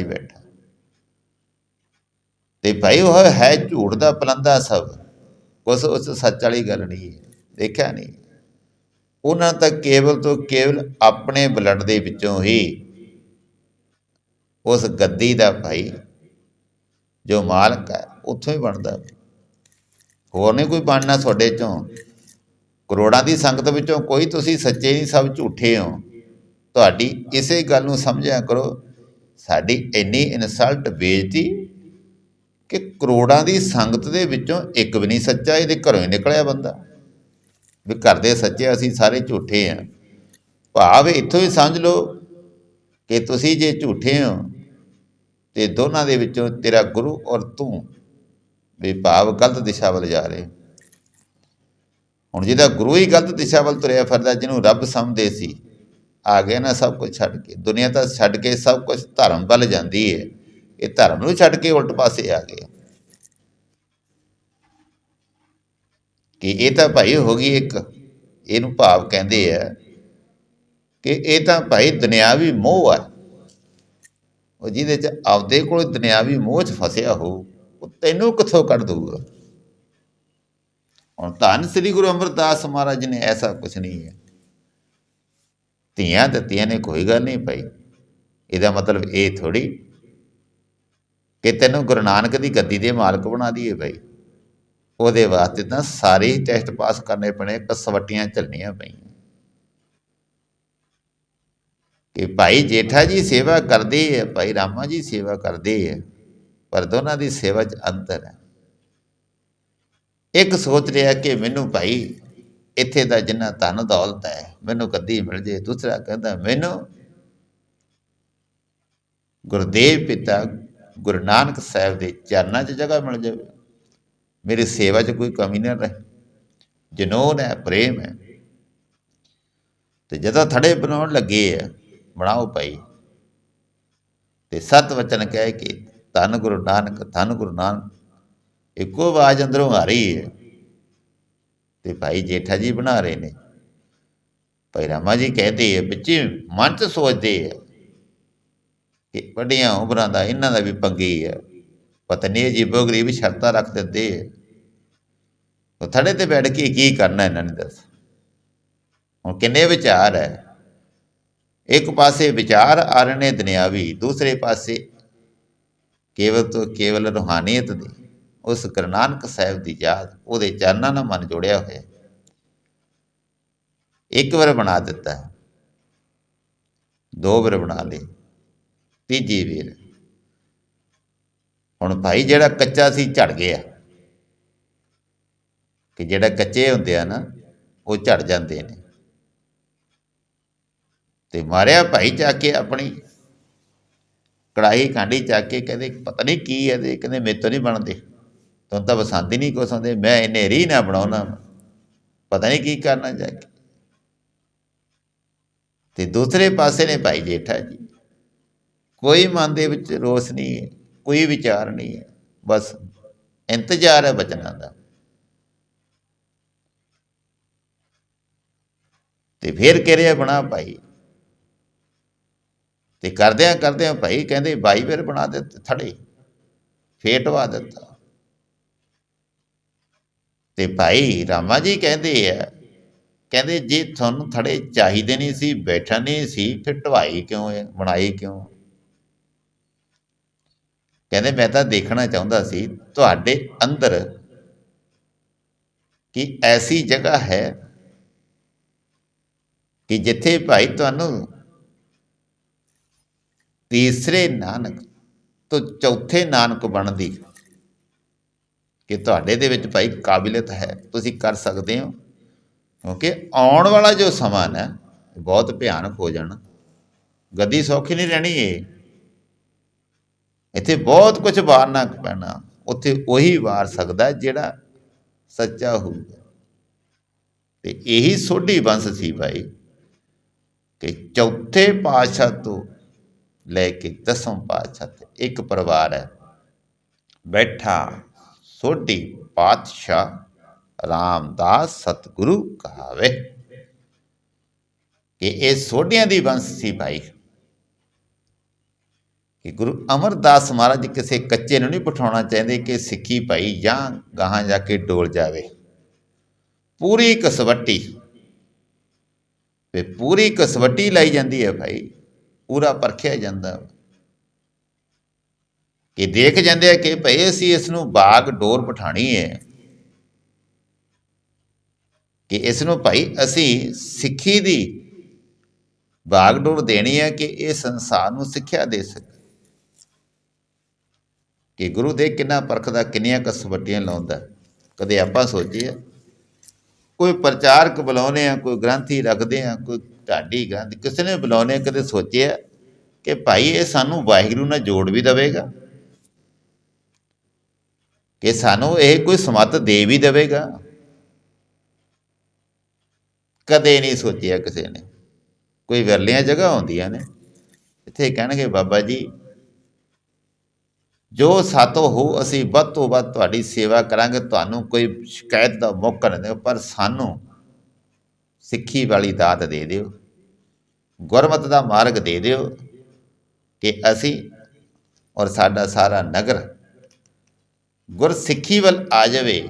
ਹੀ ਬੈਠਾ। ਤੇ ਭਾਈ ਉਹ ਹੈ ਝੂਠ ਦਾ ਪਲੰਦਾ ਸਭ। ਉਸ ਉਸ ਸੱਚ ਵਾਲੀ ਗੱਲ ਨਹੀਂ ਹੈ। ਦੇਖਿਆ ਨਹੀਂ। ਉਹਨਾਂ ਤਾਂ ਕੇਵਲ ਤੋਂ ਕੇਵਲ ਆਪਣੇ ਬਲੱਡ ਦੇ ਵਿੱਚੋਂ ਹੀ ਉਸ ਗੱਦੀ ਦਾ ਭਾਈ ਜੋ ਮਾਲਕ ਹੈ, ਉੱਥੋਂ ਹੀ ਬਣਦਾ। ਹੋਰ ਨਹੀਂ ਕੋਈ ਬਣਨਾ ਤੁਹਾਡੇ ਚੋਂ। ਕਰੋੜਾਂ ਦੀ ਸੰਗਤ ਵਿੱਚੋਂ ਕੋਈ ਤੁਸੀਂ ਸੱਚੇ ਨਹੀਂ ਸਭ ਝੂਠੇ ਹੋ। ਤੁਹਾਡੀ ਇਸੇ ਗੱਲ ਨੂੰ ਸਮਝਿਆ ਕਰੋ। ਸਾਡੀ ਇੰਨੀ ਇਨਸਲਟ ਬੇਇੱਜ਼ਤੀ ਕਿ ਕਰੋੜਾਂ ਦੀ ਸੰਗਤ ਦੇ ਵਿੱਚੋਂ ਇੱਕ ਵੀ ਨਹੀਂ ਸੱਚਾ, ਇਹਦੇ ਘਰੋਂ ਹੀ ਨਿਕਲਿਆ ਬੰਦਾ। ਵੀ ਘਰ ਦੇ ਸੱਚੇ ਅਸੀਂ ਸਾਰੇ ਝੂਠੇ ਆ। ਭਾਵ ਇੱਥੋਂ ਹੀ ਸਮਝ ਲਓ ਕਿ ਤੁਸੀਂ ਜੇ ਝੂਠੇ ਹੋ ਤੇ ਦੋਨਾਂ ਦੇ ਵਿੱਚੋਂ ਤੇਰਾ ਗੁਰੂ ਔਰ ਤੂੰ ਵੀ ਭਾਵ ਗਲਤ ਦਿਸ਼ਾ ਵੱਲ ਜਾ ਰਹੇ। ਹੁਣ ਜਿਹਦਾ ਗੁਰੂ ਹੀ ਗਲਤ ਦਿਸ਼ਾ ਵੱਲ ਤੁਰਿਆ ਫਿਰਦਾ, ਜਿਹਨੂੰ ਰੱਬ ਸਮਝਦੇ ਸੀ ਆ ਗਿਆ ਨਾ ਸਭ ਕੁਝ ਛੱਡ ਕੇ। ਦੁਨੀਆ ਤਾਂ ਛੱਡ ਕੇ ਸਭ ਕੁਝ ਧਰਮ ਵੱਲ ਜਾਂਦੀ ਹੈ ਇਹ ਧਰਮ ਨੂੰ ਛੱਡ ਕੇ ਉਲਟ ਪਾਸੇ ਆ ਗਏ। ਕਿ ਇਹ ਤਾਂ ਭਾਈ ਹੋ ਗਈ ਇੱਕ, ਇਹਨੂੰ ਭਾਵ ਕਹਿੰਦੇ ਆ ਕਿ ਇਹ ਤਾਂ ਭਾਈ ਦੁਨਿਆਵੀ ਮੋਹ ਆ। ਉਹ ਜਿਹਦੇ ਚ ਆਪਦੇ ਕੋਲ ਦੁਨਿਆਵੀ ਮੋਹ ਚ ਫਸਿਆ ਹੋ ਉਹ ਤੈਨੂੰ ਕਿੱਥੋਂ ਕੱਢ ਦਊਗਾ? ਹੁਣ ਧੰਨ ਸ੍ਰੀ ਗੁਰੂ ਅਮਰਦਾਸ ਮਹਾਰਾਜ ਨੇ ਐਸਾ ਕੁਝ ਨਹੀਂ ਹੈ। ਧੀਆਂ ਦਿੱਤੀਆਂ ਨੇ, ਕੋਈ ਗੱਲ ਨਹੀਂ ਭਾਈ। ਇਹਦਾ ਮਤਲਬ ਇਹ ਥੋੜੀ ਕਿ ਤੈਨੂੰ ਗੁਰੂ ਨਾਨਕ ਦੀ ਗੱਦੀ ਦੇ ਮਾਲਕ ਬਣਾ ਦਈਏ ਭਾਈ। ਉਹਦੇ ਵਾਸਤੇ ਤਾਂ ਸਾਰੇ ਹੀ ਟੈਸਟ ਪਾਸ ਕਰਨੇ ਪੈਣੇ, ਕਸਵੱਟੀਆਂ ਚੱਲਣੀਆਂ ਪਈਆਂ। ਕਿ ਭਾਈ ਜੇਠਾ ਜੀ ਸੇਵਾ ਕਰਦੇ ਹੈ ਭਾਈ ਰਾਮਾ ਜੀ ਸੇਵਾ ਕਰਦੇ ਹੈ ਪਰ ਦੋਨਾਂ ਦੀ ਸੇਵਾ 'ਚ ਅੰਤਰ ਹੈ। ਇੱਕ ਸੋਚ ਰਿਹਾ ਕਿ ਮੈਨੂੰ ਭਾਈ ਇੱਥੇ ਦਾ ਜਿੰਨਾ ਧਨ ਦੌਲਤ ਹੈ ਮੈਨੂੰ ਗੱਦੀ ਮਿਲ ਜੇ। ਦੂਸਰਾ ਕਹਿੰਦਾ, ਮੈਨੂੰ ਗੁਰਦੇਵ ਪਿਤਾ ਗੁਰੂ ਨਾਨਕ ਸਾਹਿਬ ਦੇ ਚਰਨਾਂ 'ਚ ਜਗ੍ਹਾ ਮਿਲ ਜਾਵੇ। ਮੇਰੀ ਸੇਵਾ 'ਚ ਕੋਈ ਕਮੀ ਨਾ ਰਹੇ। ਜਨੂਨ ਹੈ, ਪ੍ਰੇਮ ਹੈ। ਤੇ ਜਦੋਂ ਥੜੇ ਬਣਾਉਣ ਲੱਗੇ ਆ, ਬਣਾਓ ਭਾਈ। ਤੇ ਸਤ ਵਚਨ ਕਹਿ ਕੇ, ਧੰਨ ਗੁਰੂ ਨਾਨਕ, ਧੰਨ ਗੁਰੂ ਨਾਨਕ। ਇੱਕੋ ਆਵਾਜ਼ ਅੰਦਰੋਂ ਆ ਰਹੀ ਹੈ। ਤੇ ਭਾਈ ਜੇਠਾ ਜੀ ਬਣਾ ਰਹੇ ਨੇ। ਭਾਈ ਰਾਮਾ ਜੀ ਕਹਿੰਦੇ ਆ ਬੱਚੇ ਮਨ ਚ ਸੋਚਦੇ ਆ ਕਿ ਵੱਡੀਆਂ ਉਮਰਾਂ ਦਾ ਇਹਨਾਂ ਦਾ ਵੀ ਪੰਗੀ ਹੈ ਪਤਾ ਨਹੀਂ ਅਜੀਬੋ ਗਰੀਬ ਸ਼ਰਤਾਂ ਰੱਖ ਦਿੰਦੇ ਆ। ਉਹ ਥੜੇ ਤੇ ਬੈਠ ਕੇ ਕੀ ਕਰਨਾ ਇਹਨਾਂ ਨੇ ਦੱਸ। ਹੁਣ ਕਿੰਨੇ ਵਿਚਾਰ ਹੈ ਇੱਕ ਪਾਸੇ ਵਿਚਾਰ ਆ ਰਹੇ ਨੇ ਦੁਨਿਆਵੀ, ਦੂਸਰੇ ਪਾਸੇ ਕੇਵਲ ਤੋਂ ਕੇਵਲ ਰੂਹਾਨੀਅਤ ਦੀ। ਉਸ ਗੁਰੂ ਨਾਨਕ ਸਾਹਿਬ ਦੀ ਯਾਦ, ਉਹਦੇ ਚਰਨਾਂ ਨਾਲ ਮਨ ਜੋੜਿਆ ਹੋਇਆ। ਇੱਕ ਵਾਰ ਬਣਾ ਦਿੱਤਾ ਦੋ ਵਾਰ ਬਣਾ ਲਏ ਤੀਜੀ ਵਾਰ। ਹੁਣ ਭਾਈ ਜਿਹੜਾ ਕੱਚਾ ਸੀ ਝੜ ਗਿਆ। ਕਿ ਜਿਹੜਾ ਕੱਚੇ ਹੁੰਦੇ ਆ ਨਾ, ਉਹ ਝੜ ਜਾਂਦੇ ਨੇ। ਤੇ ਮਾਰਿਆ ਭਾਈ ਚੱਕ ਕੇ ਆਪਣੀ। ਕੜਾਈ ਕਾਂਡੀ ਚੱਕ ਕੇ ਕਹਿੰਦੇ, ਪਤਾ ਨਹੀਂ ਕੀ ਹੈ ਤੇ ਕਹਿੰਦੇ ਮੇਰੇ ਤੋਂ ਨਹੀਂ ਬਣਦੇ। ਤੁਹਾਨੂੰ ਤਾਂ ਪਸੰਦ ਹੀ ਨਹੀਂ ਕੁਛ ਆਉਂਦੇ। ਮੈਂ ਇਹਨੇ ਰੀ ਨਾ ਬਣਾਉਣਾ। ਪਤਾ ਨਹੀਂ ਕੀ ਕਰਨਾ ਜਾ ਕੇ। ਤੇ ਦੂਸਰੇ ਪਾਸੇ ਨੇ ਭਾਈ ਜੇਠਾ ਜੀ। ਕੋਈ ਮਨ ਦੇ ਵਿੱਚ ਰੋਸ ਨਹੀਂ ਹੈ, ਕੋਈ ਵਿਚਾਰ ਨਹੀਂ ਹੈ, ਬਸ ਇੰਤਜ਼ਾਰ ਹੈ ਬਚਨਾਂ ਦਾ। ਤੇ ਫਿਰ ਕਿਰਿਆ ਬਣਾ ਭਾਈ। ਤੇ ਕਰਦਿਆਂ ਕਰਦਿਆਂ ਭਾਈ ਕਹਿੰਦੇ ਬਾਈ ਫਿਰ ਬਣਾ ਦਿੱਤੇ ਥੜੇ ਫੇਟਵਾ ਦਿੱਤਾ। ਤੇ ਭਾਈ ਰਾਮਾ ਜੀ ਕਹਿੰਦੇ ਆ ਕਹਿੰਦੇ ਜੇ ਤੁਹਾਨੂੰ ਥੜੇ ਚਾਹੀਦੇ ਨਹੀਂ ਸੀ, ਬੈਠਾ ਨਹੀਂ ਸੀ, ਫਿਰ ਢਵਾਈ ਕਿਉਂ ਹੈ, ਬਣਾਈ ਕਿਉਂ? ਕਹਿੰਦੇ ਮੈਂ ਤਾਂ ਦੇਖਣਾ ਚਾਹੁੰਦਾ ਸੀ ਤੁਹਾਡੇ ਅੰਦਰ ਕਿ ਐਸੀ ਜਗ੍ਹਾ ਹੈ ਕਿ ਜਿੱਥੇ ਭਾਈ ਤੁਹਾਨੂੰ ਤੀਸਰੇ ਨਾਨਕ ਤੋਂ ਚੌਥੇ ਨਾਨਕ ਬਣਦੀ, ਕਿ ਤੁਹਾਡੇ ਦੇ ਵਿੱਚ ਭਾਈ ਕਾਬਲੀਅਤ ਹੈ। ਤੁਸੀਂ ਕਰ ਸਕਦੇ ਹੋ। ਕਿਉਂਕਿ ਆਉਣ ਵਾਲਾ ਜੋ ਸਮਾਂ ਹੈ ਬਹੁਤ ਭਿਆਨਕ ਹੋ ਜਾਣਾ। ਗੱਦੀ ਸੌਖੀ ਨਹੀਂ ਰਹਿਣੀ ਏ ਇੱਥੇ ਬਹੁਤ ਕੁਝ ਵਾਰਨਾ ਪੈਣਾ। ਉੱਥੇ ਉਹੀ ਵਾਰ ਸਕਦਾ ਜਿਹੜਾ ਸੱਚਾ ਹੋਊਗਾ। ਤੇ ਇਹੀ ਸੋਢੀ ਬੰਸ ਸੀ ਭਾਈ ਕਿ ਚੌਥੇ ਪਾਤਸ਼ਾਹ ਤੋਂ ਲੈ ਕੇ ਦਸਮ ਪਾਤਸ਼ਾਹ ਤੇ ਇੱਕ ਪਰਿਵਾਰ ਹੈ। ਬੈਠਾ ਸੋਢੀ ਪਾਤਸ਼ਾਹ ਰਾਮਦਾਸ ਸਤਿਗੁਰੂ ਕਹਾਵੇ। ਕਿ ਇਹ ਸੋਢਿਆਂ ਦੀ ਵੰਸ਼ ਸੀ ਭਾਈ। ਕਿ ਗੁਰੂ ਅਮਰਦਾਸ ਮਹਾਰਾਜ ਕਿਸੇ ਕੱਚੇ ਨੂੰ ਨਹੀਂ ਬਿਠਾਉਣਾ ਚਾਹੁੰਦੇ ਕਿ ਸਿੱਖੀ ਭਾਈ ਜਾਂ ਗਾਹਾਂ ਜਾ ਕੇ ਡੋਲ ਜਾਵੇ। ਪੂਰੀ ਕਸਵੱਟੀ ਤੇ ਪੂਰੀ ਕਸਵੱਟੀ ਲਈ ਜਾਂਦੀ ਹੈ ਭਾਈ। ਪੂਰਾ ਪਰਖਿਆ ਜਾਂਦਾ। ਵਾ। ਕਿ ਦੇਖ ਜਾਂਦੇ ਆ ਕਿ ਭਈ ਅਸੀਂ ਇਸ ਨੂੰ ਬਾਗ ਡੋਰ ਬਿਠਾਣੀ ਹੈ। ਕਿ ਇਸ ਨੂੰ ਭਾਈ ਅਸੀਂ ਸਿੱਖੀ ਦੀ ਬਾਗਡੋਰ ਦੇਣੀ ਹੈ ਕਿ ਇਹ ਸੰਸਾਰ ਨੂੰ ਸਿੱਖਿਆ ਦੇ ਸਕੇ। ਕਿ ਗੁਰੂ ਦੇ ਕਿੰਨਾ ਪਰਖਦਾ, ਕਿੰਨੀਆਂ ਕਸਵੱਟੀਆਂ ਲਾਉਂਦਾ। ਕਦੇ ਆਪਾਂ ਸੋਚੀਏ, ਕੋਈ ਪ੍ਰਚਾਰਕ ਬੁਲਾਉਨੇ ਆ ਕੋਈ ਗ੍ਰੰਥੀ ਰੱਖਦੇ ਆ ਕੋਈ ਢਾਡੀ ਗ੍ਰੰਥ, ਕਿਸੇ ਨੇ ਬੁਲਾਉਨੇ ਕਦੇ ਸੋਚਿਆ ਕਿ ਭਾਈ ਇਹ ਸਾਨੂੰ ਵਾਹਿਗੁਰੂ ਨਾਲ ਜੋੜ ਵੀ ਦੇਵੇਗਾ। ਕਿ ਸਾਨੂੰ ਇਹ ਕੋਈ ਸਮੱਤ ਦੇ ਵੀ ਦੇਵੇਗਾ। ਕਦੇ ਨਹੀਂ ਸੋਚਿਆ ਕਿਸੇ ਨੇ। ਕੋਈ ਵਿਰਲੀਆਂ ਜਗ੍ਹਾ ਹੁੰਦੀਆਂ ਨੇ। ਇੱਥੇ ਕਹਿਣਗੇ, ਬਾਬਾ ਜੀ, ਜੋ ਸਾਤੋਂ ਹੋ ਅਸੀਂ ਵੱਧ ਤੋਂ ਵੱਧ ਤੁਹਾਡੀ ਸੇਵਾ ਕਰਾਂਗੇ। ਤੁਹਾਨੂੰ ਕੋਈ ਸ਼ਿਕਾਇਤ ਦਾ ਮੌਕਾ ਨਹੀਂ ਦਿਓ, ਪਰ ਸਾਨੂੰ ਸਿੱਖੀ ਵਾਲੀ ਦਾਤ ਦੇ ਦਿਓ। ਗੁਰਮਤ ਦਾ ਮਾਰਗ ਦੇ ਦਿਓ ਕਿ ਅਸੀਂ ਔਰ ਸਾਡਾ ਸਾਰਾ ਨਗਰ ਗੁਰਸਿੱਖੀ ਵੱਲ ਆ ਜਾਵੇ।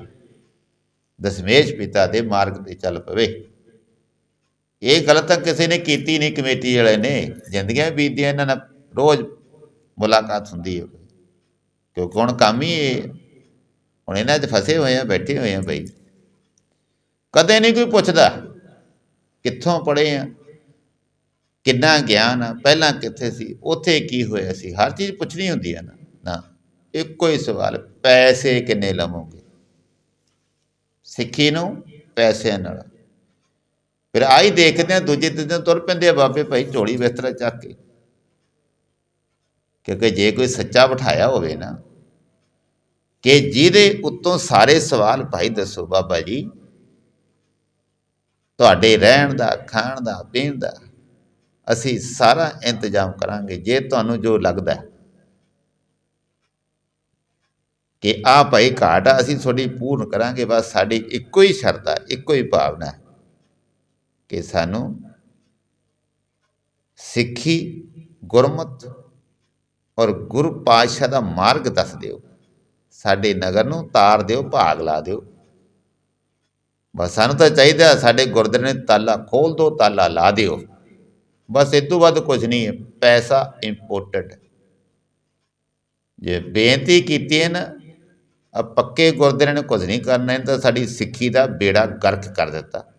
ਦਸਮੇਸ਼ ਪਿਤਾ ਦੇ ਮਾਰਗ ਤੇ ਚੱਲ ਪਵੇ। ਇਹ ਗਲਤ ਤਾਂ ਕਿਸੇ ਨੇ ਕੀਤੀ ਨਹੀਂ, ਕਮੇਟੀ ਵਾਲੇ ਨੇ। ਜ਼ਿੰਦਗੀਆਂ ਬੀਤਦੀਆਂ, ਇਹਨਾਂ ਨਾਲ ਰੋਜ਼ ਮੁਲਾਕਾਤ ਹੁੰਦੀ ਹੈ। ਕਿਉਂਕਿ ਹੁਣ ਕੰਮ ਹੀ ਇਹ ਹੁਣ ਇਹਨਾਂ 'ਚ ਫਸੇ ਹੋਏ ਆ, ਬੈਠੇ ਹੋਏ ਆ ਬਈ। ਕਦੇ ਨਹੀਂ ਕੋਈ ਪੁੱਛਦਾ ਕਿੱਥੋਂ ਪੜ੍ਹੇ ਆ, ਕਿੰਨਾ ਗਿਆਨ ਆ, ਪਹਿਲਾਂ ਕਿੱਥੇ ਸੀ, ਉੱਥੇ ਕੀ ਹੋਇਆ ਸੀ। ਹਰ ਚੀਜ਼ ਪੁੱਛਣੀ ਹੁੰਦੀ ਆ ਨਾ ਨਾ। ਇੱਕੋ ਹੀ ਸਵਾਲ, ਪੈਸੇ ਕਿੰਨੇ ਲਵੋਗੇ? ਸਿੱਖੀ ਨੂੰ ਪੈਸਿਆਂ ਨਾਲ। ਫਿਰ ਆਈ ਦੇਖਦੇ ਆ ਦੂਜੇ ਤੀਜੇ ਦਿਨ ਤੁਰ ਪੈਂਦੇ ਆ ਬਾਬੇ ਭਾਈ, ਝੋਲੀ ਬਿਸਤਰਾ ਚੱਕ ਕੇ। ਕਿਉਂਕਿ ਜੇ ਕੋਈ ਸੱਚਾ ਬਿਠਾਇਆ ਹੋਵੇ ਨਾ, ਕਿ ਜਿਹਦੇ ਉੱਤੋਂ ਸਾਰੇ ਸਵਾਲ ਭਾਈ ਦੱਸੋ ਬਾਬਾ ਜੀ, ਤੁਹਾਡੇ ਰਹਿਣ ਦਾ, ਖਾਣ ਦਾ, ਪੀਣ ਦਾ, ਅਸੀਂ ਸਾਰਾ ਇੰਤਜ਼ਾਮ ਕਰਾਂਗੇ, ਜੇ ਤੁਹਾਨੂੰ ਜੋ ਲੱਗਦਾ ਕਿ ਆ ਭਾਈ ਘਾਟ ਆ, ਅਸੀਂ ਤੁਹਾਡੀ ਪੂਰਨ ਕਰਾਂਗੇ, ਬਸ ਸਾਡੀ ਇੱਕੋ ਹੀ ਸ਼ਰਤ ਆ ਇੱਕੋ ਹੀ ਭਾਵਨਾ ਹੈ। ਕਿ ਸਾਨੂੰ ਸਿੱਖੀ, ਗੁਰਮਤ ਔਰ ਗੁਰੂ ਪਾਤਸ਼ਾਹ ਦਾ ਮਾਰਗ ਦੱਸ ਦਿਓ। ਸਾਡੇ ਨਗਰ ਨੂੰ ਤਾਰ ਦਿਓ, ਭਾਗ ਲਾ ਦਿਓ। ਬਸ ਸਾਨੂੰ ਤਾਂ ਚਾਹੀਦਾ ਸਾਡੇ ਗੁਰਦੁਆਰੇ ਨੇ ਤਾਲਾ ਖੋਲ ਦਿਓ, ਤਾਲਾ ਲਾ ਦਿਓ। ਬਸ ਇਹ ਤੋਂ ਵੱਧ ਕੁਝ ਨਹੀਂ ਹੈ, ਪੈਸਾ ਇੰਪੋਰਟੈਂਟ ਜੇ ਬੇਨਤੀ ਕੀਤੀ ਹੈ ਨਾ ਆ ਪੱਕੇ ਗੁਰਦੁਆਰੇ ਨੇ ਕੁਝ ਨਹੀਂ ਕਰਨਾ, ਇਹ ਤਾਂ ਸਾਡੀ ਸਿੱਖੀ ਦਾ ਬੇੜਾ ਗਰਕ ਕਰ ਦਿੱਤਾ।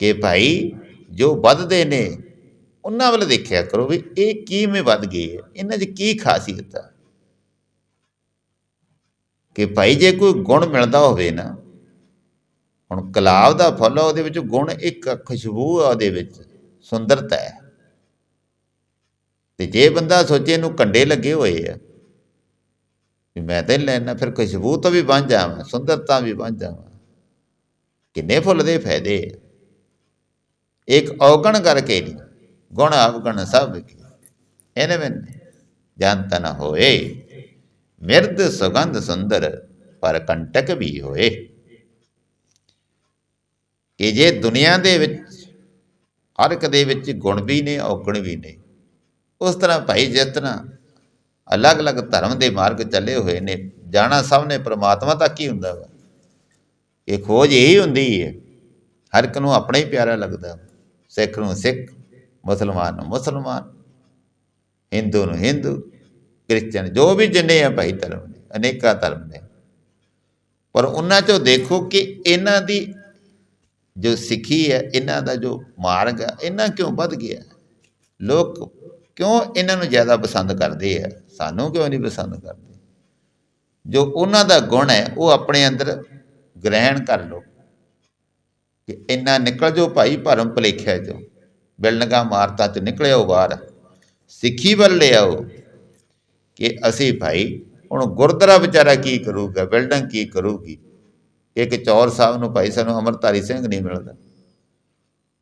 ਕਿ ਭਾਈ ਜੋ ਵੱਧਦੇ ਨੇ, ਉਹਨਾਂ ਵੱਲ ਦੇਖਿਆ ਕਰੋ ਵੀ ਇਹ ਕਿਵੇਂ ਵੱਧ ਗਏ ਹੈ ਇਹਨਾਂ 'ਚ ਕੀ ਖਾਸੀਅਤ ਆ। ਕਿ ਭਾਈ ਜੇ ਕੋਈ ਗੁਣ ਮਿਲਦਾ ਹੋਵੇ ਨਾ, ਹੁਣ ਕਲਾਬ ਦਾ ਫੁੱਲ ਉਹਦੇ ਵਿੱਚ ਗੁਣ ਇੱਕ ਖੁਸ਼ਬੂ ਆ, ਉਹਦੇ ਵਿੱਚ ਸੁੰਦਰਤਾ ਹੈ। ਤੇ ਜੇ ਬੰਦਾ ਸੋਚੇ ਇਹਨੂੰ ਕੰਡੇ ਲੱਗੇ ਹੋਏ ਆ, ਵੀ ਮੈਂ ਤਾਂ ਲੈਣਾ ਫਿਰ ਖੁਸ਼ਬੂ ਤੋਂ ਵੀ ਬਣ ਜਾਵਾਂ ਸੁੰਦਰਤਾ ਵੀ ਬਣ ਜਾਵਾਂ ਕਿੰਨੇ ਫੁੱਲ ਦੇ ਫਾਇਦੇ ਆ। ਇੱਕ ਔਗਣ ਕਰਕੇ ਨਹੀਂ, ਗੁਣ ਅਵਗਣ ਸਭ ਕੀ। ਇਹਨੇ ਮੈਂ ਜਾਣਤਾ ਨਾ ਹੋਏ ਮਿਰਦ ਸੁਗੰਧ ਸੁੰਦਰ ਪਰ ਕੰਟਕ ਵੀ ਹੋਏ। ਕਿ ਜੇ ਦੁਨੀਆ ਦੇ ਵਿੱਚ ਹਰ ਇੱਕ ਦੇ ਵਿੱਚ ਗੁਣ ਵੀ ਨੇ, ਔਗਣ ਵੀ ਨੇ, ਉਸ ਤਰ੍ਹਾਂ ਭਾਈ ਜਿਸ ਤਰ੍ਹਾਂ ਅਲੱਗ-ਅਲੱਗ ਧਰਮ ਦੇ ਮਾਰਗ ਚੱਲੇ ਹੋਏ ਨੇ, ਜਾਣਾ ਸਭ ਨੇ ਪ੍ਰਮਾਤਮਾ ਤੱਕ ਹੀ ਹੁੰਦਾ ਵਾ। ਇਹ ਖੋਜ ਇਹੀ ਹੁੰਦੀ ਹੈ, ਹਰ ਇੱਕ ਨੂੰ ਆਪਣਾ ਹੀ ਪਿਆਰਾ ਲੱਗਦਾ। ਸਿੱਖ ਨੂੰ ਸਿੱਖ, ਮੁਸਲਮਾਨ ਨੂੰ ਮੁਸਲਮਾਨ, ਹਿੰਦੂ ਨੂੰ ਹਿੰਦੂ, ਕ੍ਰਿਸਚਨ ਜੋ ਵੀ ਜਿੰਨੇ ਆ ਭਾਈ ਧਰਮ ਨੇ ਅਨੇਕਾਂ ਧਰਮ ਨੇ ਪਰ ਉਹਨਾਂ ਚੋਂ ਦੇਖੋ ਕਿ ਇਹਨਾਂ ਦੀ ਜੋ ਸਿੱਖੀ ਹੈ, ਇਹਨਾਂ ਦਾ ਜੋ ਮਾਰਗ ਹੈ, ਇਹਨਾਂ ਕਿਉਂ ਵੱਧ ਗਿਆ? ਲੋਕ ਕਿਉਂ ਇਹਨਾਂ ਨੂੰ ਜ਼ਿਆਦਾ ਪਸੰਦ ਕਰਦੇ ਆ? ਸਾਨੂੰ ਕਿਉਂ ਨਹੀਂ ਪਸੰਦ ਕਰਦੇ? ਜੋ ਉਹਨਾਂ ਦਾ ਗੁਣ ਹੈ, ਉਹ ਆਪਣੇ ਅੰਦਰ ਗ੍ਰਹਿਣ ਕਰ ਲਓ। ਕਿ ਇੰਨਾ ਨਿਕਲ ਜੋ ਭਾਈ ਭਰਮ ਭਲੇਖਿਆ ਚੋਂ। ਬਿਲਡਿੰਗਾਂ ਮਾਰਤਾ ਚ ਨਿਕਲਿਓ ਬਾਹਰ। ਸਿੱਖੀ ਵੱਲ ਲਿਆਓ ਕਿ ਅਸੀਂ ਭਾਈ, ਹੁਣ ਗੁਰਦੁਆਰਾ ਵਿਚਾਰਾ ਕੀ ਕਰੂਗਾ, ਬਿਲਡਿੰਗ ਕੀ ਕਰੂਗੀ? ਇੱਕ ਚੌਰ ਸਾਹਿਬ ਨੂੰ ਭਾਈ ਸਾਨੂੰ ਅਮਰਤਾਰੀ ਸਿੰਘ ਨਹੀਂ ਮਿਲਦਾ।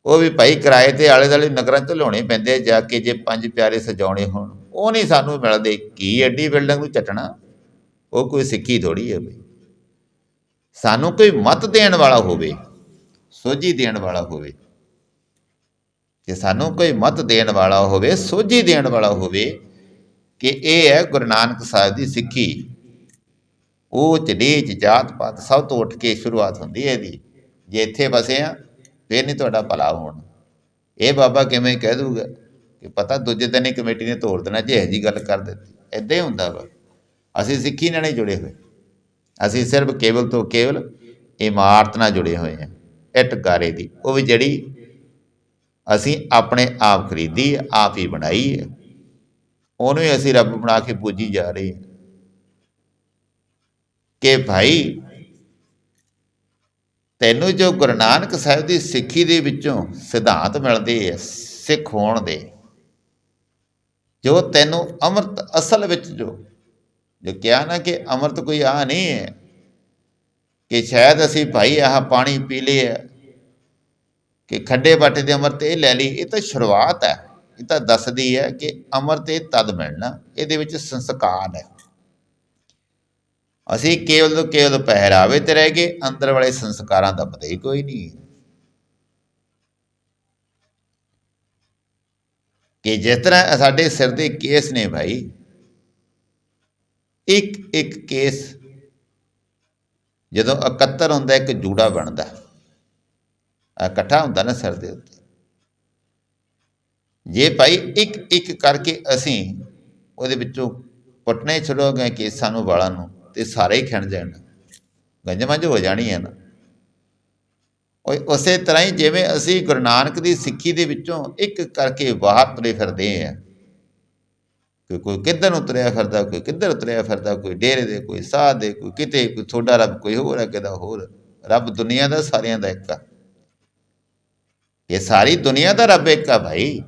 ਉਹ ਵੀ ਭਾਈ ਕਿਰਾਏ ਤੇ ਆਲੇ ਦੁਆਲੇ ਨਗਰਾਂ ਚ ਲਿਆਉਣੇ ਪੈਂਦੇ ਜਾ ਕੇ ਜੇ ਪੰਜ ਪਿਆਰੇ ਸਜਾਉਣੇ ਹੋਣ। ਉਹ ਨਹੀਂ ਸਾਨੂੰ ਮਿਲਦੇ। ਕੀ ਐਡੀ ਬਿਲਡਿੰਗ ਨੂੰ ਚੱਟਣਾ? ਉਹ ਕੋਈ ਸਿੱਖੀ ਥੋੜੀ ਹੈ ਬਈ ਸਾਨੂੰ ਕੋਈ ਮਤ ਦੇਣ ਵਾਲਾ ਹੋਵੇ। ਸੋਝੀ ਦੇਣ ਵਾਲਾ ਹੋਵੇ। ਕਿ ਸਾਨੂੰ ਕੋਈ ਮਤ ਦੇਣ ਵਾਲਾ ਹੋਵੇ, ਸੋਝੀ ਦੇਣ ਵਾਲਾ ਹੋਵੇ ਕਿ ਇਹ ਹੈ ਗੁਰੂ ਨਾਨਕ ਸਾਹਿਬ ਦੀ ਸਿੱਖੀ। ਉੱਚ ਨੀਚ ਜਾਤ ਪਾਤ ਸਭ ਤੋਂ ਉੱਠ ਕੇ ਸ਼ੁਰੂਆਤ ਹੁੰਦੀ ਹੈ ਇਹਦੀ। ਜੇ ਇੱਥੇ ਵਸੇ ਆ ਫੇਰ ਨਹੀਂ ਤੁਹਾਡਾ ਭਲਾ ਹੋਣਾ। ਇਹ ਬਾਬਾ ਕਿਵੇਂ ਕਹਿ ਦੂਗਾ ਕਿ ਪਤਾ ਦੂਜੇ ਦਿਨ ਹੀ ਕਮੇਟੀ ਨੇ ਤੋੜ ਦੇਣਾ ਜੇ ਇਹੋ ਜੀ ਗੱਲ ਕਰ ਦਿੱਤੀ। ਏਦਾਂ ਹੀ ਹੁੰਦਾ ਵਾ। ਅਸੀਂ ਸਿੱਖੀ ਨਾਲ ਨਹੀਂ ਜੁੜੇ ਹੋਏ। ਅਸੀਂ ਸਿਰਫ ਕੇਵਲ ਤੋਂ ਕੇਵਲ ਇਮਾਰਤ ਨਾਲ ਜੁੜੇ ਹੋਏ ਹਾਂ। ਇੱਟ ਗਾਰੇ ਦੀ। ਉਹ ਵੀ ਜਿਹੜੀ ਅਸੀਂ ਆਪਣੇ ਆਪ ਖਰੀਦੀ ਹੈ, ਆਪ ਹੀ ਬਣਾਈ ਹੈ। ਉਹਨੂੰ ਹੀ ਅਸੀਂ ਰੱਬ ਬਣਾ ਕੇ ਪੂਜੀ ਜਾ ਰਹੇ ਹਾਂ। ਕਿ ਭਾਈ, ਤੈਨੂੰ ਜੋ ਗੁਰੂ ਨਾਨਕ ਸਾਹਿਬ ਦੀ ਸਿੱਖੀ ਦੇ ਵਿੱਚੋਂ ਸਿਧਾਂਤ ਮਿਲਦੇ ਆ ਸਿੱਖ ਹੋਣ ਦੇ, ਜੋ ਤੈਨੂੰ ਅੰਮ੍ਰਿਤ ਅਸਲ ਵਿੱਚ ਜੋ ਜੋ ਕਿਹਾ ਨਾ ਕਿ ਅੰਮ੍ਰਿਤ ਕੋਈ ਆ ਨਹੀਂ ਹੈ ਕਿ ਸ਼ਾਇਦ ਅਸੀਂ ਭਾਈ ਆਹ ਪਾਣੀ ਪੀ ਲਿਆ ਕਿ ਖੱਡੇ ਬਾਟੇ ਦੇ ਅੰਮ੍ਰਿਤ ਇਹ ਲੈ ਲਈ। ਇਹ ਤਾਂ ਸ਼ੁਰੂਆਤ ਹੈ। ਇਹ ਤਾਂ ਦੱਸਦੀ ਹੈ ਕਿ ਅੰਮ੍ਰਿਤ ਇਹ ਤਦ ਮਿਲਣਾ, ਇਹਦੇ ਵਿੱਚ ਸੰਸਕਾਰ ਹੈ। ਅਸੀਂ ਕੇਵਲ ਤੋਂ ਕੇਵਲ ਪਹਿਰਾਵੇ ਤੇ ਰਹਿ ਗਏ, ਅੰਦਰ ਵਾਲੇ ਸੰਸਕਾਰਾਂ ਦਾ ਪਤਾ ਹੀ ਕੋਈ ਨਹੀਂ। ਕਿ ਜਿਸ ਤਰ੍ਹਾਂ ਸਾਡੇ ਸਿਰ ਦੇ ਕੇਸ ਨੇ ਭਾਈ ਇੱਕ ਇੱਕ ਕੇਸ ਜਦੋਂ ਇਕੱਤਰ ਹੁੰਦਾ, ਇੱਕ ਜੂੜਾ ਬਣਦਾ। ਇਕੱਠਾ ਹੁੰਦਾ ਨਾ ਸਿਰ ਦੇ ਉੱਤੇ। ਜੇ ਭਾਈ ਇੱਕ ਇੱਕ ਕਰਕੇ ਅਸੀਂ ਉਹਦੇ ਵਿੱਚੋਂ ਪੁੱਟਣੇ ਛੱਡੋ ਕੇਸਾਂ ਨੂੰ, ਵਾਲਾਂ ਨੂੰ, ਤੇ ਸਾਰੇ ਹੀ ਖਿੰਡ ਜਾਣ। ਗੰਜਮੰਜ ਹੋ ਜਾਣੀ ਹੈ ਨਾ। ਉਹ ਉਸੇ ਤਰ੍ਹਾਂ ਹੀ ਜਿਵੇਂ ਅਸੀਂ ਗੁਰੂ ਨਾਨਕ ਦੀ ਸਿੱਖੀ ਦੇ ਵਿੱਚੋਂ ਇੱਕ ਕਰਕੇ ਬਾਹਰ ਤੁਰੇ ਫਿਰਦੇ ਆ ਕਿ ਕੋਈ ਕਿੱਧਰ ਨੂੰ ਤੁਰਿਆ ਫਿਰਦਾ, ਕੋਈ ਕਿੱਧਰ ਤੁਰਿਆ ਫਿਰਦਾ, ਕੋਈ ਡੇਰੇ ਦੇ, ਕੋਈ ਸਾਹ ਦੇ, ਕੋਈ ਕਿਤੇ, ਕੋਈ ਤੁਹਾਡਾ ਰੱਬ, ਕੋਈ ਹੋਰ ਹੈ ਕਿਦਾ ਹੋਰ। ਰੱਬ ਦੁਨੀਆ ਦਾ ਸਾਰਿਆਂ ਦਾ ਇੱਕ ਆ। ਇਹ ਸਾਰੀ ਦੁਨੀਆ ਦਾ ਰੱਬ ਇੱਕ ਆ ਭਾਈ।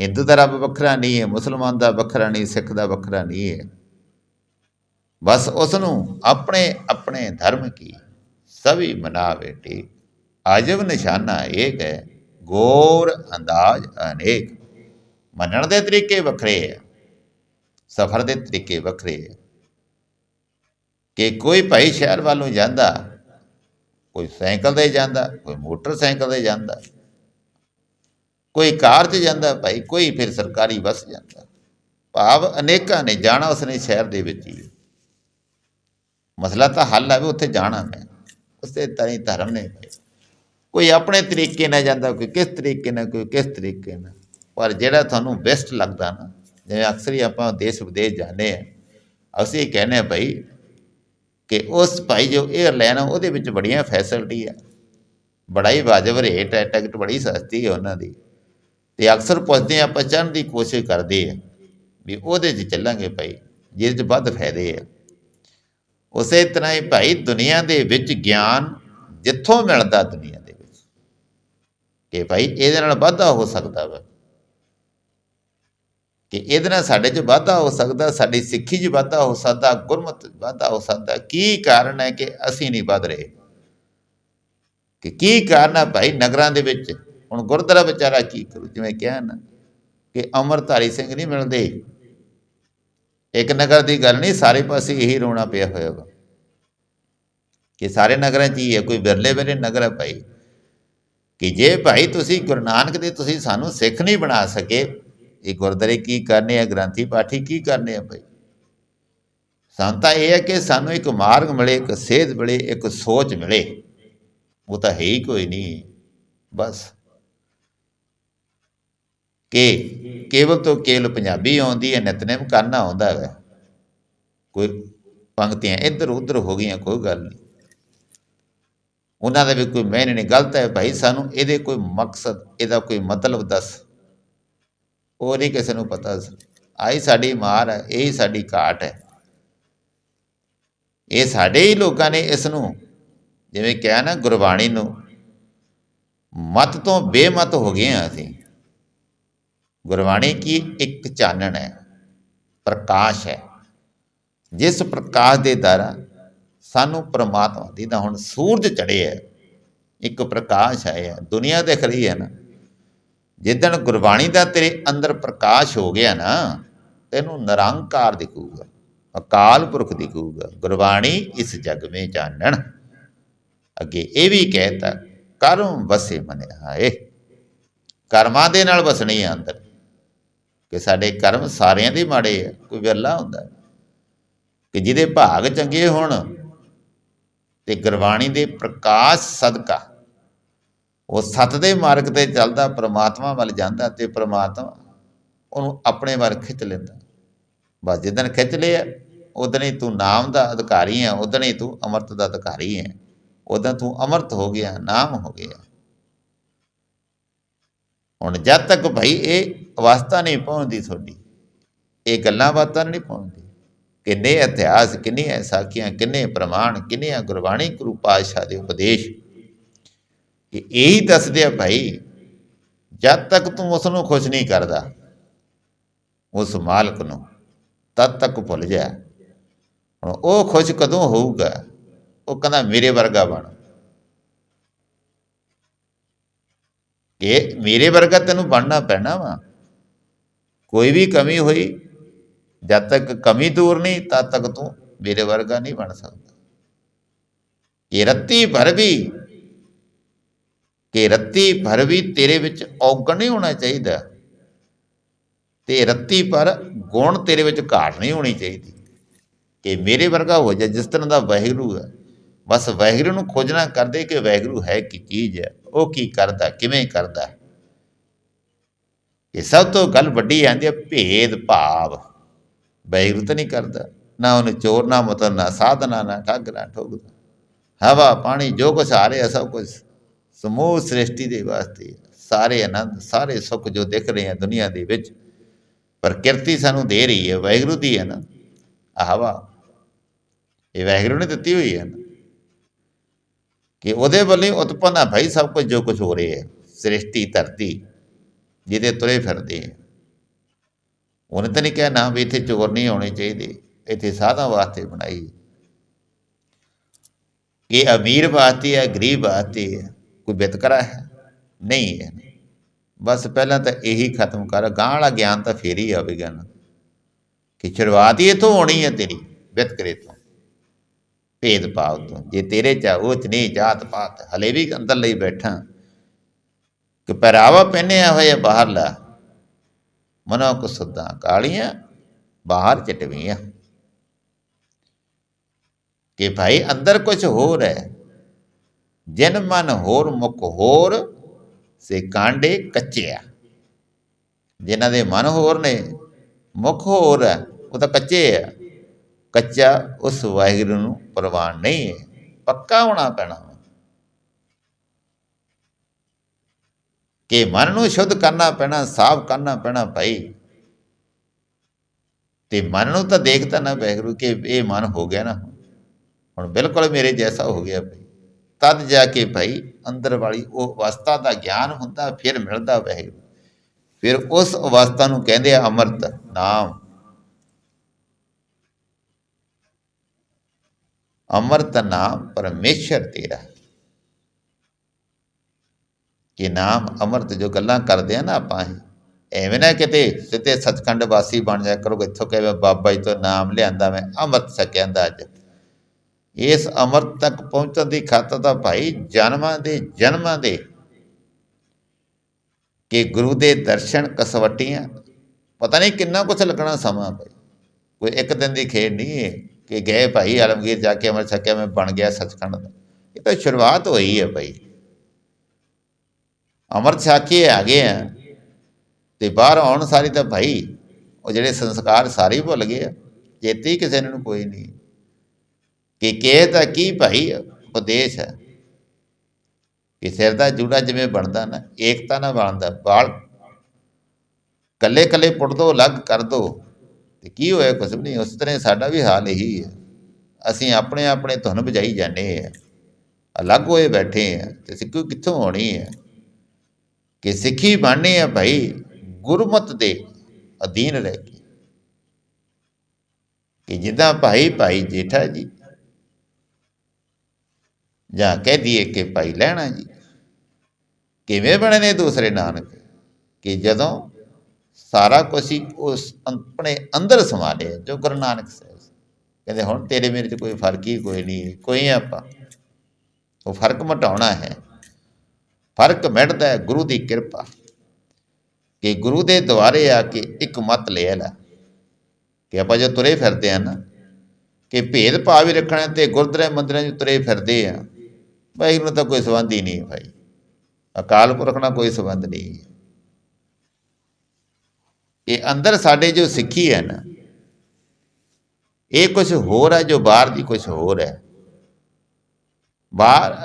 ਹਿੰਦੂ ਦਾ ਰੱਬ ਵੱਖਰਾ ਨਹੀਂ ਹੈ, ਮੁਸਲਮਾਨ ਦਾ ਵੱਖਰਾ ਨਹੀਂ, ਸਿੱਖ ਦਾ ਵੱਖਰਾ ਨਹੀਂ ਹੈ। ਬਸ ਉਸ ਨੂੰ ਆਪਣੇ ਆਪਣੇ ਧਰਮ ਕੀ ਸਭੀ ਮਨਾ ਬੇਟੀ ਆਜਬ ਨਿਸ਼ਾਨਾ ਏਕ ਹੈ, ਗੌਰ ਅੰਦਾਜ਼ ਅਨੇਕ। ਮੰਨਣ ਦੇ ਤਰੀਕੇ ਵੱਖਰੇ ਆ ਸਫ਼ਰ ਦੇ ਤਰੀਕੇ ਵੱਖਰੇ ਆ ਕਿ ਕੋਈ ਭਾਈ ਸ਼ਹਿਰ ਵੱਲੋਂ ਜਾਂਦਾ, ਕੋਈ ਸਾਈਕਲ ਤੇ ਜਾਂਦਾ, ਕੋਈ ਮੋਟਰਸਾਈਕਲ ਤੇ ਜਾਂਦਾ, ਕੋਈ ਕਾਰ 'ਚ ਜਾਂਦਾ, ਭਾਈ ਕੋਈ ਫਿਰ ਸਰਕਾਰੀ ਬੱਸ ਜਾਂਦਾ। ਭਾਵ ਅਨੇਕਾਂ ਨੇ ਜਾਣਾ ਉਸਨੇ ਸ਼ਹਿਰ ਦੇ ਵਿੱਚ ਹੀ। ਮਸਲਾ ਤਾਂ ਹੱਲ ਹੈ ਵੀ ਉੱਥੇ ਜਾਣਾ ਮੈਂ ਉਸੇ ਤਰ੍ਹਾਂ ਹੀ ਧਰਮ ਨੇ ਕੋਈ ਆਪਣੇ ਤਰੀਕੇ ਨਾਲ ਜਾਂਦਾ, ਕੋਈ ਕਿਸ ਤਰੀਕੇ ਨਾਲ, ਕੋਈ ਕਿਸ ਤਰੀਕੇ ਨਾਲ। ਪਰ ਜਿਹੜਾ ਤੁਹਾਨੂੰ ਬੈਸਟ ਲੱਗਦਾ ਨਾ, ਜਿਵੇਂ ਅਕਸਰ ਹੀ ਆਪਾਂ ਦੇਸ਼ ਵਿਦੇਸ਼ ਜਾਂਦੇ ਆ ਅਸੀਂ ਕਹਿੰਦੇ ਆ ਭਾਈ ਕਿ ਉਸ ਭਾਈ ਜੋ 에ਅਰਲਾਈਨ ਆ, ਉਹਦੇ ਵਿੱਚ ਬੜੀਆਂ ਫੈਸਿਲਿਟੀ ਆ। ਬੜਾ ਹੀ ਵਾਜਬ ਰੇਟ ਹੈ ਟਿਕਟ ਬੜੀ ਸਸਤੀ ਹੈ ਉਹਨਾਂ ਦੀ। ਤੇ ਅਕਸਰ ਪੁੱਛਦੇ ਆ ਆਪਾਂ ਚੜ੍ਹਨ ਦੀ ਕੋਸ਼ਿਸ਼ ਕਰਦੇ ਆ ਵੀ ਉਹਦੇ 'ਚ ਚੱਲਾਂਗੇ ਭਾਈ, ਜਿਹਦੇ 'ਚ ਵੱਧ ਫਾਇਦੇ ਆ। ਉਸੇ ਤਰ੍ਹਾਂ ਹੀ ਭਾਈ ਦੁਨੀਆ ਦੇ ਵਿੱਚ ਗਿਆਨ ਜਿੱਥੋਂ ਮਿਲਦਾ ਦੁਨੀਆ ਦੇ ਵਿੱਚ, ਕਿ ਭਾਈ ਇਹਦੇ ਨਾਲ ਵਾਧਾ ਹੋ ਸਕਦਾ ਵਾ। ਕਿ ਇਹਦੇ ਨਾਲ ਸਾਡੇ 'ਚ ਵਾਧਾ ਹੋ ਸਕਦਾ, ਸਾਡੀ ਸਿੱਖੀ 'ਚ ਵਾਧਾ ਹੋ ਸਕਦਾ, ਗੁਰਮਤ ਵਾਧਾ ਹੋ ਸਕਦਾ। ਕੀ ਕਾਰਨ ਹੈ ਕਿ ਅਸੀਂ ਨਹੀਂ ਵੱਧ ਰਹੇ? ਕਿ ਕੀ ਕਾਰਨ ਹੈ ਭਾਈ ਨਗਰਾਂ ਦੇ ਵਿੱਚ? ਹੁਣ ਗੁਰਦੁਆਰਾ ਵਿਚਾਰਾ ਕੀ ਕਰੂ? ਜਿਵੇਂ ਕਿਹਾ ਨਾ ਕਿ ਅਮਰਧਾਰੀ ਸਿੰਘ ਨਹੀਂ ਮਿਲਦੇ। ਇੱਕ ਨਗਰ ਦੀ ਗੱਲ ਨਹੀਂ, ਸਾਰੇ ਪਾਸੇ ਇਹੀ ਰੋਣਾ ਪਿਆ ਹੋਇਆ ਵਾ। ਕਿ ਸਾਰੇ ਨਗਰਾਂ 'ਚ ਹੀ ਹੈ, ਕੋਈ ਵਿਰਲੇ ਵਿਰਲੇ ਨਗਰ ਹੈ ਭਾਈ। ਕਿ ਜੇ ਭਾਈ ਤੁਸੀਂ ਗੁਰੂ ਨਾਨਕ ਦੇ ਤੁਸੀਂ ਸਾਨੂੰ ਸਿੱਖ ਨਹੀਂ ਬਣਾ ਸਕੇ ਇਹ ਗੁਰਦਾਰੇ ਕੀ ਕਰਨੇ ਆ, ਗ੍ਰੰਥੀ ਪਾਠੀ ਕੀ ਕਰਨੇ ਆ ਭਾਈ ਸੰਤਾ ਇਹ ਹੈ ਕਿ ਸਾਨੂੰ ਇੱਕ ਮਾਰਗ ਮਿਲੇ, ਇੱਕ ਸੇਧ ਮਿਲੇ, ਇੱਕ ਸੋਚ ਮਿਲੇ। ਉਹ ਤਾਂ ਹੈ ਹੀ ਕੋਈ ਨਹੀਂ, ਬਸ। ਕਿ ਕੇਵਲ ਤੋਂ ਕੇਵਲ ਪੰਜਾਬੀ ਆਉਂਦੀ ਹੈ, ਨਿਤਨੇਮ ਕਰਨਾ ਆਉਂਦਾ ਹੈ। ਕੋਈ ਪੰਕਤੀਆਂ ਇੱਧਰ ਉੱਧਰ ਹੋ ਗਈਆਂ, ਕੋਈ ਗੱਲ ਨਹੀਂ। ਉਹਨਾਂ ਦਾ ਵੀ ਕੋਈ ਮੈਨੇ ਨਹੀਂ, ਗਲਤ ਹੈ ਭਾਈ ਸਾਨੂੰ, ਇਹਦੇ ਕੋਈ ਮਕਸਦ, ਇਹਦਾ ਕੋਈ ਮਤਲਬ ਦੱਸ। ਉਹ ਨਹੀਂ ਕਿਸੇ ਨੂੰ ਪਤਾ ਆਈ ਸਾਡੀ ਮਾਰ ਹੈ, ਇਹ ਹੀ ਸਾਡੀ ਘਾਟ ਹੈ। ਇਹ ਸਾਡੇ ਹੀ ਲੋਕਾਂ ਨੇ ਇਸ ਨੂੰ ਜਿਵੇਂ ਕਿਹਾ ਨਾ ਗੁਰਬਾਣੀ ਨੂੰ, ਮਤ ਤੋਂ ਬੇਮਤ ਹੋ ਗਏ ਆ ਅਸੀਂ। ਗੁਰਬਾਣੀ ਕੀ ਇੱਕ ਚਾਨਣ ਹੈ, ਪ੍ਰਕਾਸ਼ ਹੈ। ਜਿਸ ਪ੍ਰਕਾਸ਼ ਦੇ ਦੁਆਰਾ ਸਾਨੂੰ ਪ੍ਰਮਾਤਮਾ ਦੀ ਦਾ ਹੁਣ ਸੂਰਜ ਚੜ੍ਹਿਆ ਹੈ, ਇੱਕ ਪ੍ਰਕਾਸ਼ ਆਇਆ ਦੁਨੀਆ ਦੇਖ ਰਹੀ ਹੈ ਨਾ ਜਿੱਦਣ ਗੁਰਬਾਣੀ ਦਾ ਤੇਰੇ ਅੰਦਰ ਪ੍ਰਕਾਸ਼ ਹੋ ਗਿਆ ਨਾ, ਤੈਨੂੰ ਨਿਰੰਕਾਰ ਦਿਖੂਗਾ, ਅਕਾਲ ਪੁਰਖ ਦਿਖੂਗਾ। ਗੁਰਬਾਣੀ ਇਸ ਜਗ ਵਿੱਚ ਜਾਣਨ। ਅੱਗੇ ਇਹ ਵੀ ਕਹਿਤਾ, ਕਰਮ ਵਸੇ ਮਨ ਆਏ। ਕਰਮਾਂ ਦੇ ਨਾਲ ਵਸਣੀ ਆ ਅੰਦਰ। ਕਿ ਸਾਡੇ ਕਰਮ ਸਾਰਿਆਂ ਦੇ ਮਾੜੇ ਆ, ਕੋਈ ਵਿਰਲਾ ਹੁੰਦਾ। ਕਿ ਜਿਹਦੇ ਭਾਗ ਚੰਗੇ ਹੋਣ, ਤੇ ਗੁਰਬਾਣੀ ਦੇ ਪ੍ਰਕਾਸ਼ ਸਦਕਾ ਉਹ ਸਤ ਦੇ ਮਾਰਗ ਤੇ ਚੱਲਦਾ, ਪ੍ਰਮਾਤਮਾ ਵੱਲ ਜਾਂਦਾ ਤੇ ਪ੍ਰਮਾਤਮਾ ਉਹਨੂੰ ਆਪਣੇ ਵੱਲ ਖਿੱਚ ਲੈਂਦਾ। ਬਸ ਜਿੱਦਣ ਖਿੱਚ ਲਿਆ ਉਦਣ ਹੀ ਤੂੰ ਨਾਮ ਦਾ ਅਧਿਕਾਰੀ ਹੈ ਉਦਣ ਹੀ ਤੂੰ ਅਮਰਤ ਦਾ ਅਧਿਕਾਰੀ ਹੈ ਉਦੋਂ ਤੂੰ ਅਮਰਤ ਹੋ ਗਿਆ, ਨਾਮ ਹੋ ਗਿਆ। ਹੁਣ ਜਦ ਤੱਕ ਭਾਈ ਇਹ ਅਵਸਥਾ ਨਹੀਂ ਪਹੁੰਚਦੀ ਤੁਹਾਡੀ, ਇਹ ਗੱਲਾਂ ਬਾਤਾਂ ਨਹੀਂ ਪਹੁੰਚਦੀ। ਕਿੰਨੇ ਇਤਿਹਾਸ, ਕਿੰਨੀਆਂ ਸਾਖੀਆਂ, ਕਿੰਨੇ ਪ੍ਰਮਾਣ, ਕਿੰਨੀਆਂ ਗੁਰਬਾਣੀ ਗੁਰੂ ਪਾਤਸ਼ਾਹ ਦੇ ਉਪਦੇਸ਼ ਕਿ ਇਹੀ ਦੱਸਦੇ ਆ ਭਾਈ, ਜਦ ਤੱਕ ਤੂੰ ਉਸ ਨੂੰ ਖੁਸ਼ ਨਹੀਂ ਕਰਦਾ, ਉਸ ਮਾਲਕ ਨੂੰ ਤਦ ਤੱਕ ਭੁੱਲ ਜਾ। ਹੁਣ ਉਹ ਖੁਸ਼ ਕਦੋਂ ਹੋਊਗਾ? ਉਹ ਕਹਿੰਦਾ, ਮੇਰੇ ਵਰਗਾ ਬਣ। ਇਹ ਮੇਰੇ ਵਰਗਾ ਤੈਨੂੰ ਬਣਨਾ ਪੈਣਾ ਵਾ। ਕੋਈ ਵੀ ਕਮੀ ਹੋਈ, ਜਦ ਤੱਕ ਕਮੀ ਦੂਰ ਨਹੀਂ, ਤਦ ਤੱਕ ਤੂੰ ਮੇਰੇ ਵਰਗਾ ਨਹੀਂ ਬਣ ਸਕਦਾ। ਇਹ ਰੱਤੀ ਭਰ ਵੀ ਕਿ ਰੱਤੀ ਭਰ ਵੀ ਤੇਰੇ ਵਿੱਚ ਔਗਣ ਨਹੀਂ ਹੋਣਾ ਚਾਹੀਦਾ। ਤੇ ਰੱਤੀ ਪਰ ਗੁਣ ਤੇਰੇ ਵਿੱਚ ਘਾਟ ਨਹੀਂ ਹੋਣੀ ਚਾਹੀਦੀ। ਕਿ ਮੇਰੇ ਵਰਗਾ ਹੋ ਜਾ, ਜਿਸ ਤਰ੍ਹਾਂ ਦਾ ਵਾਹਿਗੁਰੂ ਹੈ। ਬਸ ਵਾਹਿਗੁਰੂ ਨੂੰ ਖੋਜਣਾ ਕਰਦੇ ਕਿ ਵਾਹਿਗੁਰੂ ਹੈ ਕੀ ਚੀਜ਼ ਹੈ, ਉਹ ਕੀ ਕਰਦਾ, ਕਿਵੇਂ ਕਰਦਾ। ਇਹ ਸਭ ਤੋਂ ਗੱਲ ਵੱਡੀ ਆਂਦੀ ਹੈ, ਭੇਦ ਭਾਵ। ਵਾਹਿਗੁਰੂ ਤਾਂ ਨਹੀਂ ਕਰਦਾ, ਨਾ ਉਹਨੂੰ ਚੋਰ, ਨਾ ਮਤਲਬ, ਨਾ ਸਾਧਨਾ, ਨਾ ਠੱਗ, ਨਾ ਠੋਗਦਾ ਹਵਾ, ਪਾਣੀ, ਜੋ ਕੁਛ ਆ ਰਿਹਾ, ਸਭ ਕੁਝ ਸਮੂਹ ਸ੍ਰਿਸ਼ਟੀ ਦੇ ਵਾਸਤੇ ਸਾਰੇ ਆਨੰਦ, ਸਾਰੇ ਸੁੱਖ ਜੋ ਦਿਖ ਰਹੇ ਆ ਦੁਨੀਆ ਦੇ ਵਿੱਚ ਪ੍ਰਕਿਰਤੀ ਸਾਨੂੰ ਦੇ ਰਹੀ ਹੈ, ਵਾਹਿਗੁਰੂ ਦੀ ਹੈ ਨਾ। ਆਹ ਹਵਾ ਇਹ ਵਾਹਿਗੁਰੂ ਨੇ ਦਿੱਤੀ ਹੋਈ ਹੈ ਨਾ। ਕਿ ਉਹਦੇ ਵੱਲੋਂ ਹੀ ਉਤਪੰਨ ਆ ਭਾਈ, ਸਭ ਕੁਝ ਜੋ ਕੁਝ ਹੋ ਰਿਹਾ ਹੈ, ਸ੍ਰਿਸ਼ਟੀ, ਧਰਤੀ, ਜਿਹਦੇ ਤੁਰੇ ਫਿਰਦੇ ਆ। ਉਹਨੇ ਤਾਂ ਨਹੀਂ ਕਿਹਾ ਨਾ ਵੀ ਇੱਥੇ ਚੋਰ ਨਹੀਂ ਆਉਣੇ ਚਾਹੀਦੇ, ਇੱਥੇ ਸਾਧਾਂ ਵਾਸਤੇ ਬਣਾਈ। ਇਹ ਅਮੀਰ ਵਾਸਤੇ ਹੈ ਗਰੀਬ ਵਾਸਤੇ ਹੈ ਕੋਈ ਵਿਤਕਰਾ ਹੈ? ਨਹੀਂ ਹੈ। ਬਸ ਪਹਿਲਾਂ ਤਾਂ ਇਹੀ ਖਤਮ ਕਰ। ਗਾਂ ਵਾਲਾ ਗਿਆਨ ਤਾਂ ਫੇਰ ਹੀ ਆਵੇਗਾ ਨਾ। ਕਿ ਸ਼ੁਰੂਆਤ ਹੀ ਇਥੋਂ ਹੋਣੀ ਹੈ ਤੇਰੀ ਵਿਤਕਰੇ ਤੋਂ। ਭੇਦ ਭਾਵ ਤੋਂ। ਜੇ ਤੇਰੇ ਚ ਉਹ ਚ ਨਹੀਂ, ਜਾਤ ਪਾਤ। ਹਲੇ ਵੀ ਅੰਦਰ ਲਈ ਬੈਠਾ। ਕਿ ਪਹਿਰਾਵਾ ਪਹਿਨਿਆ ਹੋਇਆ ਬਾਹਰਲਾ। ਮਨੋ ਕੋ ਸੁੱਧਾ ਕਾਲੀਆਂ, ਬਾਹਰ ਚਟਵੀਆਂ। ਕਿ ਭਾਈ ਅੰਦਰ ਕੁਝ ਹੋਰ ਹੈ। ਜਿਨ ਮਨ ਹੋਰ ਮੁਖ ਹੋਰ, ਸੇ ਕਾਂਡੇ ਕੱਚੇ ਆ। ਜਿਨ੍ਹਾਂ ਦੇ ਮਨ ਹੋਰ ਨੇ, ਮੁਖ ਹੋਰ ਹੈ, ਉਹ ਤਾਂ ਕੱਚੇ ਆ। ਕੱਚਾ ਉਸ ਵਾਹਿਗੁਰੂ ਨੂੰ ਪ੍ਰਵਾਨ ਨਹੀਂ ਹੈ, ਪੱਕਾ ਹੋਣਾ ਪੈਣਾ ਕਿ ਮਨ ਨੂੰ ਸ਼ੁੱਧ ਕਰਨਾ ਪੈਣਾ, ਸਾਫ਼ ਕਰਨਾ ਪੈਣਾ ਭਾਈ। ਤੇ ਮਨ ਨੂੰ ਤਾਂ ਦੇਖਦਾ ਨਾ ਵਾਹਿਗੁਰੂ ਕਿ ਇਹ ਮਨ ਹੋ ਗਿਆ ਨਾ। ਹੁਣ ਬਿਲਕੁਲ ਮੇਰੇ ਜੈਸਾ ਹੋ ਗਿਆ ਭਾਈ। ਤਦ ਜਾ ਕੇ ਭਾਈ ਅੰਦਰ ਵਾਲੀ ਉਹ ਅਵਸਥਾ ਦਾ ਗਿਆਨ ਹੁੰਦਾ, ਫਿਰ ਮਿਲਦਾ ਵਾਹਿਗੁਰੂ। ਫਿਰ ਉਸ ਅਵਸਥਾ ਨੂੰ ਕਹਿੰਦੇ ਆ ਅਮਰਤ ਨਾਮ। ਅਮਰਤ ਨਾਮ ਪਰਮੇਸ਼ਰ ਤੇਰਾ। ਕਿ ਨਾਮ ਅਮਰਤ ਜੋ ਗੱਲਾਂ ਕਰਦੇ ਆ ਨਾ ਆਪਾਂ ਇਹ ਐਵੇਂ ਨਾ ਕਿਤੇ ਸਿੱਧੇ ਸੱਚਖੰਡ ਵਾਸੀ ਬਣ ਜਾ ਕਰੋਗੇ, ਇੱਥੋਂ ਕਹੇ ਬਾਬਾ ਜੀ ਤੋਂ ਨਾਮ ਲਿਆਂਦਾ, ਮੈਂ ਅਮਰਤ ਸਕਿਆਂਦਾ ਅੱਜ। ਇਸ ਅਮਰਤ ਤੱਕ ਪਹੁੰਚਣ ਦੀ ਖਾਤਰ ਤਾਂ ਭਾਈ ਜਨਮਾਂ ਦੇ ਜਨਮਾਂ ਦੇ ਕਿ ਗੁਰੂ ਦੇ ਦਰਸ਼ਨ ਕਸਵਟੀਆਂ, ਪਤਾ ਨਹੀਂ ਕਿੰਨਾ ਕੁਛ ਲੱਗਣਾ ਸਮਾਂ ਭਾਈ। ਕੋਈ ਇੱਕ ਦਿਨ ਦੀ ਖੇਡ ਨਹੀਂ ਹੈ ਕਿ ਗਏ ਭਾਈ ਆਲਮਗੀਰ ਜਾ ਕੇ ਅਮਰ ਛਕਿਆ, ਮੈਂ ਬਣ ਗਿਆ ਸੱਚਖੰਡ ਦਾ। ਇਹ ਤਾਂ ਸ਼ੁਰੂਆਤ ਹੋਈ ਹੈ ਭਾਈ। ਅਮਰਤ ਛਕੇ ਆ ਗਏ ਆ ਤੇ ਬਾਹਰ ਆਉਣ ਸਾਰੀ ਤਾਂ ਭਾਈ ਉਹ ਜਿਹੜੇ ਸੰਸਕਾਰ ਸਾਰੇ ਭੁੱਲ ਗਏ ਆ। ਚੇਤੇ ਕਿਸੇ ਨੂੰ ਕੋਈ ਨਹੀਂ। ਕਿ ਕਿਹ ਤਾਂ ਕੀ ਭਾਈ ਉਪਦੇਸ਼ ਹੈ? ਕਿ ਸਿਰ ਦਾ ਜੂੜਾ ਜਿਵੇਂ ਬਣਦਾ ਨਾ, ਏਕਤਾ ਨਾਲ ਬਣਦਾ ਬਾਲ ਕੱਲੇ ਕੱਲੇ ਪੁੱਟ ਦੋ, ਅਲੱਗ ਕਰ ਦੋ, ਤੇ ਕੀ ਹੋਇਆ ਕੁਛ ਵੀ ਨਹੀਂ, ਉਸ ਤਰ੍ਹਾਂ ਸਾਡਾ ਵੀ ਹਾਲ ਇਹੀ ਹੈ। ਅਸੀਂ ਆਪਣੇ ਆਪਣੇ ਧੁਨ ਵਜਾਈ ਜਾਂਦੇ ਆ ਅਲੱਗ ਹੋਏ ਬੈਠੇ ਆ ਤੇ ਸਿੱਖੀ ਕਿੱਥੋਂ ਹੋਣੀ ਹੈ? ਕਿ ਸਿੱਖੀ ਬਣਨੀ ਆ ਭਾਈ ਗੁਰਮਤ ਦੇ ਅਧੀਨ ਰਹਿ ਕੇ। ਕਿ ਜਿੱਦਾਂ ਭਾਈ ਭਾਈ ਜੇਠਾ ਜੀ ਜਾਂ ਕਹਿ ਦਈਏ ਕਿ ਭਾਈ ਲੈਣਾ ਜੀ। ਕਿਵੇਂ ਬਣੇ ਨੇ ਦੂਸਰੇ ਨਾਨਕ? ਕਿ ਜਦੋਂ ਸਾਰਾ ਕੁਝ ਹੀ ਉਸ ਆਪਣੇ ਅੰਦਰ ਸਮਾ ਲਿਆ ਜੋ ਗੁਰੂ ਨਾਨਕ ਸਾਹਿਬ ਕਹਿੰਦੇ, ਹੁਣ ਤੇਰੇ ਮੇਰੇ 'ਚ ਕੋਈ ਫ਼ਰਕ ਹੀ ਕੋਈ ਨਹੀਂ ਕੋਈ ਆਪਾਂ। ਉਹ ਫ਼ਰਕ ਮਟਾਉਣਾ ਹੈ। ਫ਼ਰਕ ਮਿਟਦਾ ਹੈ ਗੁਰੂ ਦੀ ਕਿਰਪਾ। ਕਿ ਗੁਰੂ ਦੇ ਦੁਆਰੇ ਆ ਕੇ ਇੱਕ ਮਤ ਲੈ ਲੈ। ਕਿ ਆਪਾਂ ਜੋ ਤੁਰੇ ਫਿਰਦੇ ਆ ਨਾ, ਕਿ ਭੇਦ ਭਾਵ ਹੀ ਰੱਖਣਾ ਤੇ ਗੁਰਦੁਆਰੇ ਮੰਦਰਾਂ 'ਚ ਤੁਰੇ ਫਿਰਦੇ ਆ। ਵਾਹਿਗੁਰੂ ਤਾਂ ਕੋਈ ਸੰਬੰਧ ਹੀ ਨਹੀਂ ਭਾਈ। ਅਕਾਲ ਪੁਰਖ ਨਾਲ ਕੋਈ ਸੰਬੰਧ ਨਹੀਂ ਇਹ ਅੰਦਰ ਸਾਡੇ ਜੋ ਸਿੱਖੀ ਹੈ ਨਾ, ਇਹ ਕੁਝ ਹੋਰ ਹੈ ਜੋ ਬਾਹਰ ਦੀ ਕੁਝ ਹੋਰ ਹੈ। ਬਾਹਰ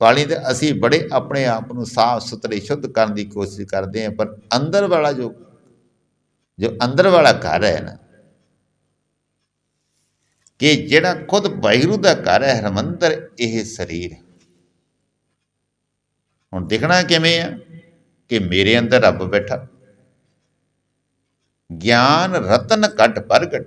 ਵਾਲੀ ਤੇ ਅਸੀਂ ਬੜੇ ਆਪਣੇ ਆਪ ਨੂੰ ਸਾਫ਼ ਸੁਥਰੇ, ਸ਼ੁੱਧ ਕਰਨ ਦੀ ਕੋਸ਼ਿਸ਼ ਕਰਦੇ ਹਾਂ, ਪਰ ਅੰਦਰ ਵਾਲਾ ਜੋ ਜੋ ਅੰਦਰ ਵਾਲਾ ਘਰ ਹੈ ਨਾ, ਕਿ ਜਿਹੜਾ ਖੁਦ ਵਾਹਿਗੁਰੂ ਦਾ ਘਰ ਹੈ, ਹਰਮੰਦਰ ਇਹ ਸਰੀਰ ਹੈ। ਹੁਣ ਦੇਖਣਾ ਕਿਵੇਂ ਆ ਕਿ ਮੇਰੇ ਅੰਦਰ ਰੱਬ ਬੈਠਾ। ਗਿਆਨ ਰਤਨ ਘਟ ਪ੍ਰਗਟ।